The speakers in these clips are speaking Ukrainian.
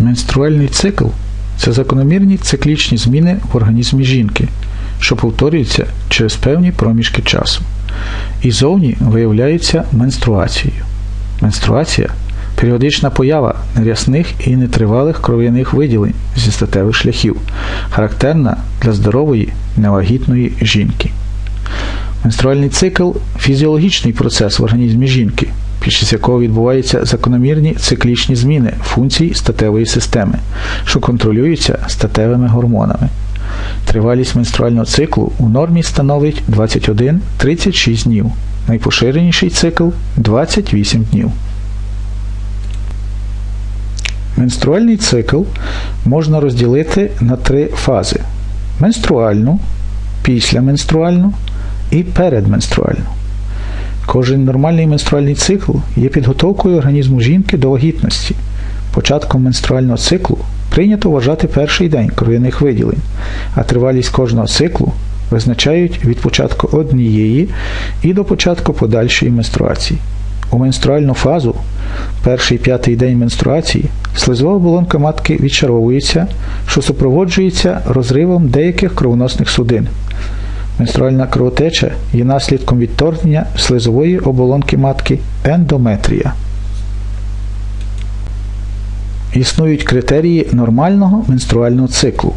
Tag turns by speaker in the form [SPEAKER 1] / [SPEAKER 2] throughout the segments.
[SPEAKER 1] Менструальний цикл це закономірні циклічні зміни в організмі жінки, що повторюються через певні проміжки часу. І зовні виявляються менструацією. Менструація періодична поява нерясних і нетривалих кров'яних виділень зі статевих шляхів, характерна для здорової невагітної жінки. Менструальний цикл фізіологічний процес в організмі жінки, під час якого відбуваються закономірні циклічні зміни функцій статевої системи, що контролюються статевими гормонами. Тривалість менструального циклу у нормі становить 21-36 днів. Найпоширеніший цикл 28 днів. Менструальний цикл можна розділити на три фази: менструальну, післяменструальну і передменструальну. Кожен нормальний менструальний цикл є підготовкою організму жінки до вагітності. Початком менструального циклу прийнято вважати перший день кров'яних виділень, а тривалість кожного циклу визначають від початку однієї і до початку подальшої менструації. У менструальну фазу, перший п'ятий день менструації, слизова оболонка матки відчаровується, що супроводжується розривом деяких кровоносних судин. Менструальна кровотеча є наслідком відторгнення слизової оболонки матки ендометрія. Існують критерії нормального менструального циклу.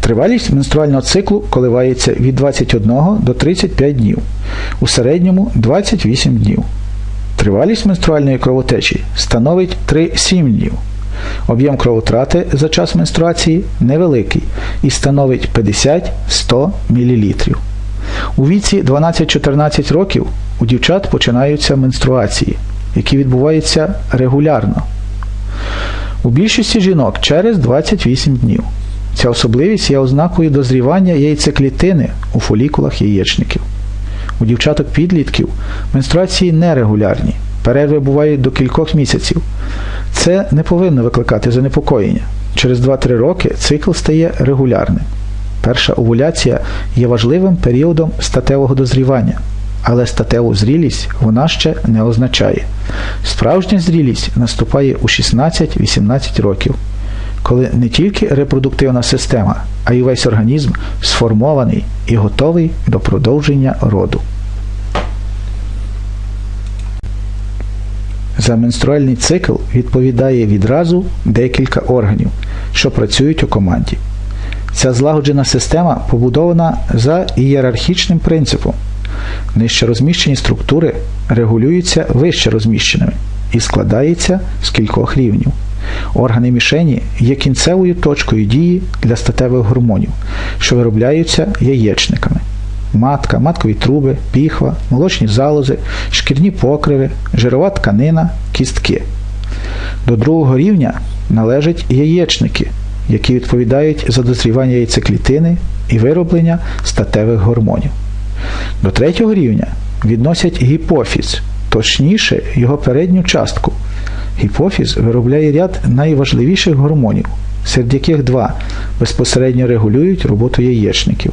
[SPEAKER 1] Тривалість менструального циклу коливається від 21 до 35 днів, у середньому 28 днів. Тривалість менструальної кровотечі становить 3-7 днів. Об'єм кровотрати за час менструації невеликий і становить 50-100 мл. У віці 12-14 років у дівчат починаються менструації, які відбуваються регулярно. У більшості жінок через 28 днів. Ця особливість є ознакою дозрівання яйцеклітини у фолікулах яєчників. У дівчаток-підлітків менструації нерегулярні, перерви бувають до кількох місяців. Це не повинно викликати занепокоєння. Через 2-3 роки цикл стає регулярним. Перша овуляція є важливим періодом статевого дозрівання, але статеву зрілість вона ще не означає. Справжня зрілість наступає у 16-18 років, коли не тільки репродуктивна система, а й весь організм сформований і готовий до продовження роду. За менструальний цикл відповідає відразу декілька органів, що працюють у команді. Ця злагоджена система побудована за ієрархічним принципом. Нижче розміщені структури регулюються вище розміщеними і складається з кількох рівнів. Органи мішені є кінцевою точкою дії для статевих гормонів, що виробляються яєчниками. Матка, маткові труби, піхва, молочні залози, шкірні покриви, жирова тканина, кістки. До другого рівня належать яєчники, які відповідають за дозрівання яйцеклітини і вироблення статевих гормонів. До третього рівня відносять гіпофіз, точніше його передню частку. Гіпофіз виробляє ряд найважливіших гормонів, серед яких два безпосередньо регулюють роботу яєчників.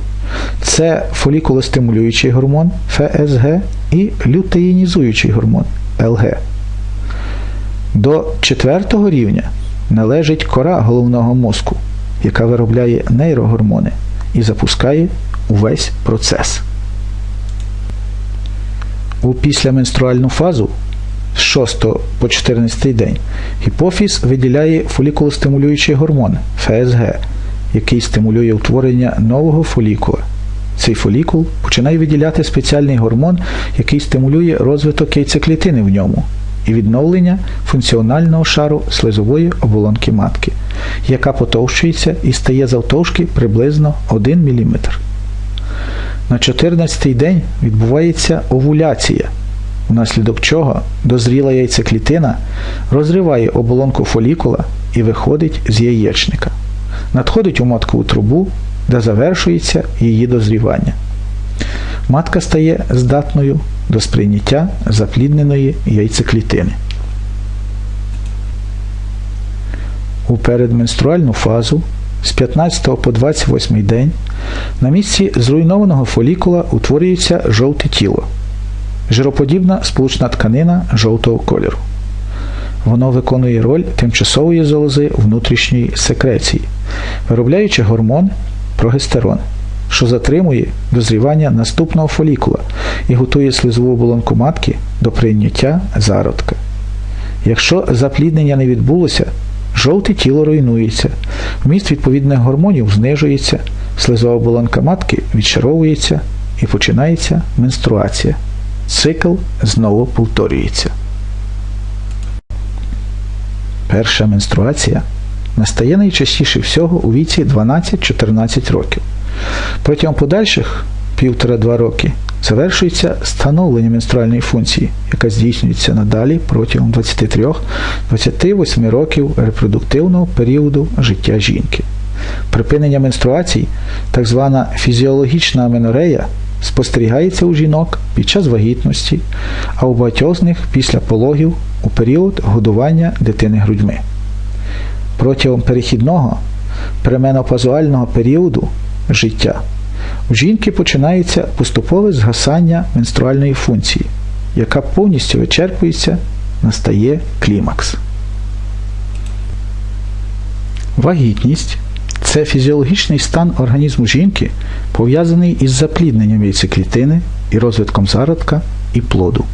[SPEAKER 1] Це фолікулостимулюючий гормон ФСГ і лютеїнізуючий гормон ЛГ. До четвертого рівня належить кора головного мозку, яка виробляє нейрогормони і запускає увесь процес. У післяменструальну фазу з 6 по 14 день гіпофіз виділяє фолікулостимулюючий гормон ФСГ, який стимулює утворення нового фолікула. Цей фолікул починає виділяти спеціальний гормон, який стимулює розвиток яйцеклітини в ньому і відновлення функціонального шару слизової оболонки матки, яка потовщується і стає завтовшки приблизно 1 мм. На 14-й день відбувається овуляція, внаслідок чого дозріла яйцеклітина розриває оболонку фолікула і виходить з яєчника. Надходить у маткову трубу, де завершується її дозрівання. Матка стає здатною до сприйняття заплідненої яйцеклітини. У передменструальну фазу з 15 по 28 день на місці зруйнованого фолікула утворюється жовте тіло, жироподібна сполучна тканина жовтого кольору. Воно виконує роль тимчасової залози внутрішньої секреції, виробляючи гормон прогестерон, що затримує дозрівання наступного фолікула і готує слизову оболонку матки до прийняття зародка. Якщо запліднення не відбулося, жовте тіло руйнується, вміст відповідних гормонів знижується, слизова оболонка матки відшаровується і починається менструація. Цикл знову повторюється. Перша менструація настає найчастіше всього у віці 12-14 років. Протягом подальших 1,5-2 роки завершується становлення менструальної функції, яка здійснюється надалі протягом 23-28 років репродуктивного періоду життя жінки. Припинення менструацій, так звана фізіологічна аменорея, спостерігається у жінок під час вагітності, а у багатьох з них після пологів у період годування дитини грудьми. Протягом перехідного пременопазуального періоду життя у жінки починається поступове згасання менструальної функції, яка повністю вичерпується, настає клімакс. Вагітність це фізіологічний стан організму жінки, пов'язаний із заплідненням яйцеклітини і розвитком зародка і плоду.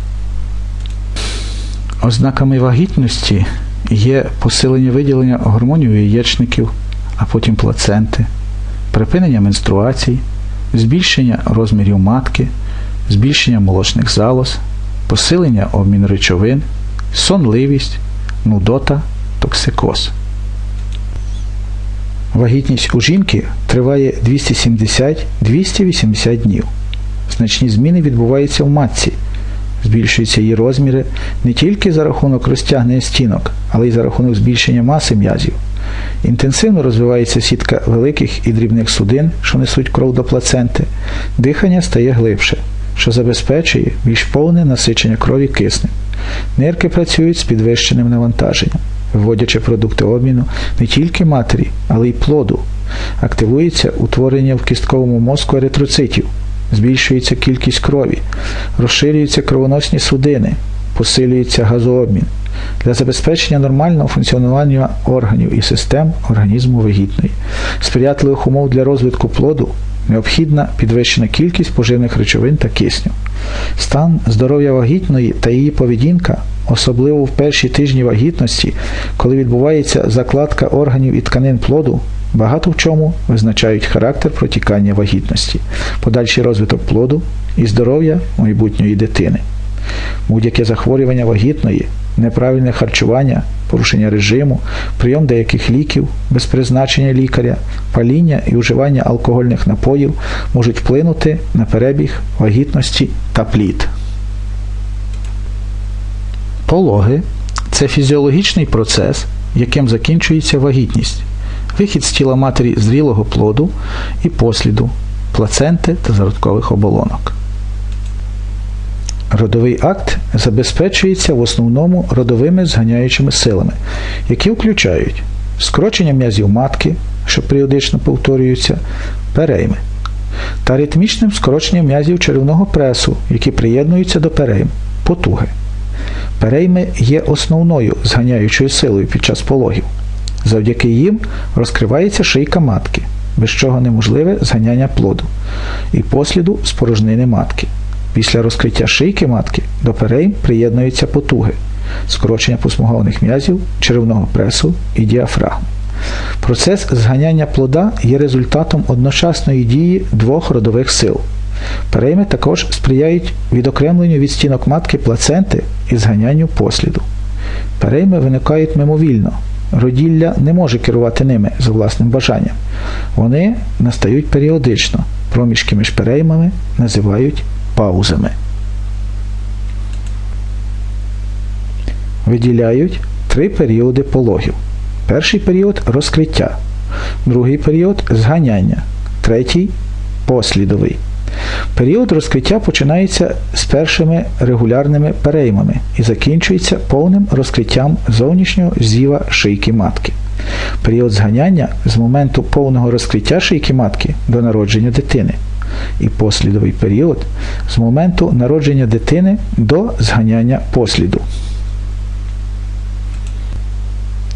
[SPEAKER 1] Ознаками вагітності є посилення виділення гормонів яєчників, а потім плаценти, припинення менструацій, збільшення розмірів матки, збільшення молочних залоз, посилення обміну речовин, сонливість, нудота, токсикоз. Вагітність у жінки триває 270-280 днів. Значні зміни відбуваються в матці. Збільшуються її розміри не тільки за рахунок розтягнення стінок, але й за рахунок збільшення маси м'язів. Інтенсивно розвивається сітка великих і дрібних судин, що несуть кров до плаценти. Дихання стає глибше, що забезпечує більш повне насичення крові киснем. Нирки працюють з підвищеним навантаженням, виводячи продукти обміну не тільки матері, але й плоду. Активується утворення в кістковому мозку еритроцитів, збільшується кількість крові, розширюються кровоносні судини, посилюється газообмін. Для забезпечення нормального функціонування органів і систем організму вагітної, сприятливих умов для розвитку плоду необхідна підвищена кількість поживних речовин та кисню. Стан здоров'я вагітної та її поведінка, особливо в перші тижні вагітності, коли відбувається закладка органів і тканин плоду, багато в чому визначають характер протікання вагітності, подальший розвиток плоду і здоров'я майбутньої дитини. Будь-яке захворювання вагітної, неправильне харчування, порушення режиму, прийом деяких ліків без призначення лікаря, паління і вживання алкогольних напоїв можуть вплинути на перебіг вагітності та плід. Пологи це фізіологічний процес, яким закінчується вагітність, вихід з тіла матері зрілого плоду і посліду, плаценти та зародкових оболонок. Родовий акт забезпечується в основному родовими зганяючими силами, які включають скорочення м'язів матки, що періодично повторюються, перейми, та ритмічним скороченням м'язів черевного пресу, які приєднуються до перейм, потуги. Перейми є основною зганяючою силою під час пологів. Завдяки їм розкривається шийка матки, без чого неможливе зганяння плоду, і посліду спорожнини матки. Після розкриття шийки матки до перейм приєднуються потуги, скорочення посмугованих м'язів, черевного пресу і діафрагм. Процес зганяння плода є результатом одночасної дії двох родових сил. Перейми також сприяють відокремленню від стінок матки плаценти і зганянню посліду. Перейми виникають мимовільно. Роділля не може керувати ними за власним бажанням. Вони настають періодично. Проміжки між переймами називають паузами. Виділяють три періоди пологів. Перший період розкриття, другий період зганяння, третій послідовий. Період розкриття починається з першими регулярними переймами і закінчується повним розкриттям зовнішнього зіва шийки матки. Період зганяння з моменту повного розкриття шийки матки до народження дитини. І послідовий період з моменту народження дитини до зганяння посліду.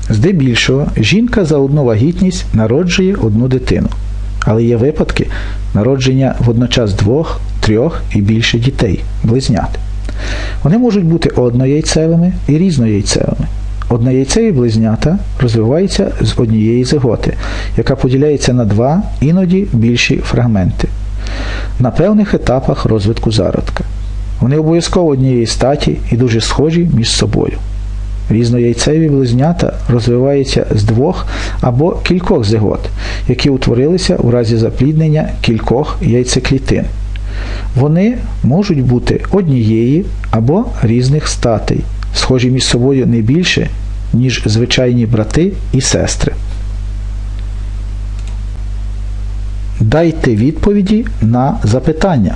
[SPEAKER 1] Здебільшого жінка за одну вагітність народжує одну дитину, але є випадки народження водночас двох, трьох і більше дітей, близнят. Вони можуть бути однояйцевими і різнояйцевими. Однояйцеві близнята розвиваються з однієї зиготи, яка поділяється на два, іноді більші фрагменти на певних етапах розвитку зародка. Вони обов'язково однієї статі і дуже схожі між собою. Різнояйцеві близнята розвиваються з двох або кількох зигот, які утворилися у разі запліднення кількох яйцеклітин. Вони можуть бути однієї або різних статей, схожі між собою не більше, ніж звичайні брати і сестри. Дайте відповіді на запитання.